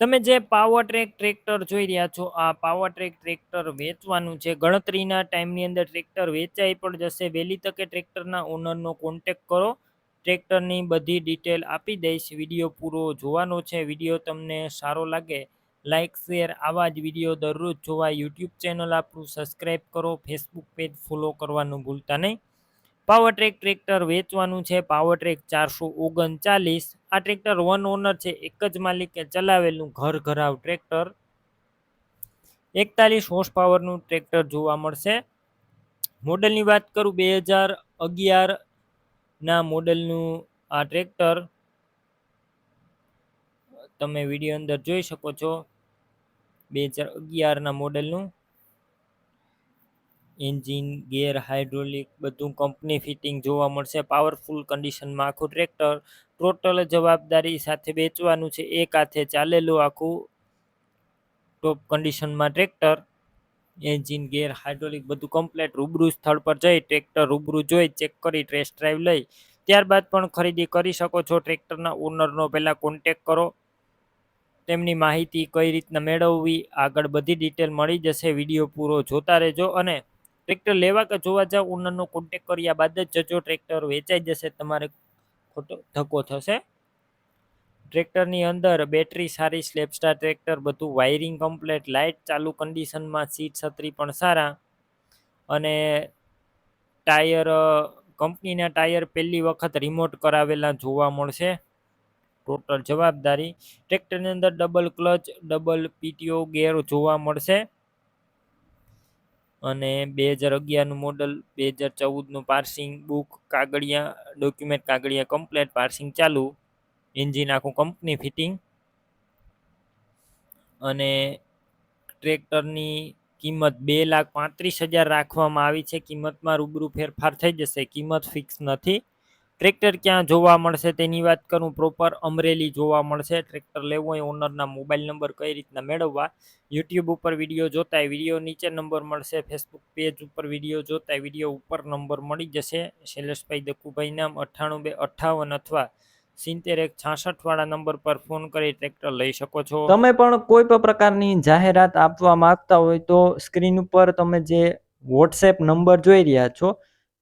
તમે જે power track tractor જોઈ રહ્યા છો, આ પાવર ટ્રેક ટ્રેક્ટર વેચવાનું છે. ગણતરીના ટાઈમની અંદર ટ્રેક્ટર વેચાઈ પણ જશે. વહેલી તકે ટ્રેક્ટરના ઓનરનો કોન્ટેક કરો. ટ્રેક્ટરની બધી ડિટેલ આપી દઈશ. વીડિયો પૂરો જોવાનો છે. વીડિયો તમને સારો લાગે લાઇક શેર આવા જ વીડિયો દરરોજ જોવા. યુટ્યુબ ચેનલ આપણું સબસ્ક્રાઈબ કરો. ફેસબુક પેજ ફોલો કરવાનું ભૂલતા નહીં. પાવર ટ્રેક ટ્રેક્ટર વેચવાનું છે. પાવર ટ્રેક ચારસો ઓગણચાલીસ. આ ટ્રેક્ટર વન ઓનર છે, એક જ માલિકે ચલાવેલું ઘર ઘરાવ ટ્રેક્ટર. એકતાલીસ હોર્સ પાવરનું ટ્રેક્ટર જોવા મળશે. મોડલની વાત કરું, બે હજાર અગિયારના મોડલનું આ ટ્રેક્ટર. તમે વીડિયો અંદર જોઈ શકો છો. બે હજાર અગિયારના મોડલનું એન્જિન, ગેર હાઇડ્રોલિક, બધું કંપની ફિટિંગ જોવા મળશે. પાવરફુલ કન્ડિશનમાં આખું ટ્રેક્ટર ટોટલ જવાબદારી સાથે વેચવાનું છે. એક હાથે ચાલેલું આખું ટોપ કન્ડિશનમાં ટ્રેક્ટર, એન્જિન, ગેર હાઇડ્રોલિક બધું કમ્પ્લેટ રૂબરૂ સ્થળ પર જઈ ટ્રેક્ટર રૂબરૂ જોઈ, ચેક કરી, ટેસ્ટ ડ્રાઈવ લઈ. ત્યારબાદ પણ ખરીદી કરી શકો છો. ટ્રેક્ટરના ઓનરનો પહેલાં કોન્ટેક કરો. તેમની માહિતી કઈ રીતના મેળવવી, આગળ બધી ડિટેલ મળી જશે. વીડિયો પૂરો જોતા રહેજો અને ટ્રેક્ટર લેવા કે જોવા જાવ ઓનરનો કોન્ટેક કર્યા બાદ જ જજો ટ્રેક્ટર વેચાઈ જશે, તમારે ખોટો ધક્કો થશે. ટ્રેક્ટરની અંદર બેટરી સારી સ્લેપસ્ટાર ટ્રેક્ટર, બધું વાયરિંગ કમ્પ્લેટ લાઇટ ચાલુ કન્ડિશનમાં સીટ છત્રી પણ સારા. અને ટાયર કંપનીના ટાયર પહેલી વખત રિમોટ કરાવેલા જોવા મળશે. ટોટલ જવાબદારી. ટ્રેક્ટરની અંદર double clutch double PTO gear જોવા મળશે. અને બે હજાર અગિયારનું મોડલ બે હજાર ચૌદનું પાર્સિંગ બુક કાગળિયા ડોક્યુમેન્ટ કાગળિયા કમ્પ્લેટ પાર્સિંગ ચાલુ. એન્જિન આખું કંપની ફિટિંગ અને ટ્રેક્ટરની કિંમત બે લાખ પાંત્રીસ હજાર રાખવામાં આવી છે. કિંમતમાં રૂબરૂ ફેરફાર થઈ જશે. કિંમત ફિક્સ નથી. ટ્રેક્ટર ક્યાં જોવા મળશે તેની વાત કરું? પ્રોપર અમરેલી જોવા મળશે. ટ્રેક્ટર લેવું હોય ઓનરના મોબાઈલ નંબર કઈ રીતના મેળવવા? યુટ્યુબ ઉપર વીડિયો જોતા વીડિયો નીચે નંબર મળશે. ફેસબુક પેજ ઉપર વીડિયો જોતા વીડિયો ઉપર નંબર મળી જશે. શૈલેષભાઈ દકુભાઈ નામ અઠ્ઠાણું બે અઠ્ઠાવન અથવા સિત્તેર એક છાસઠ વાળા નંબર પર ફોન કરી ટ્રેક્ટર લઈ શકો છો. તમે પણ કોઈ પણ પ્રકારની જાહેરાત આપવા માંગતા હોય તો સ્ક્રીન ઉપર તમે જે વોટ્સએપ નંબર જોઈ રહ્યા છો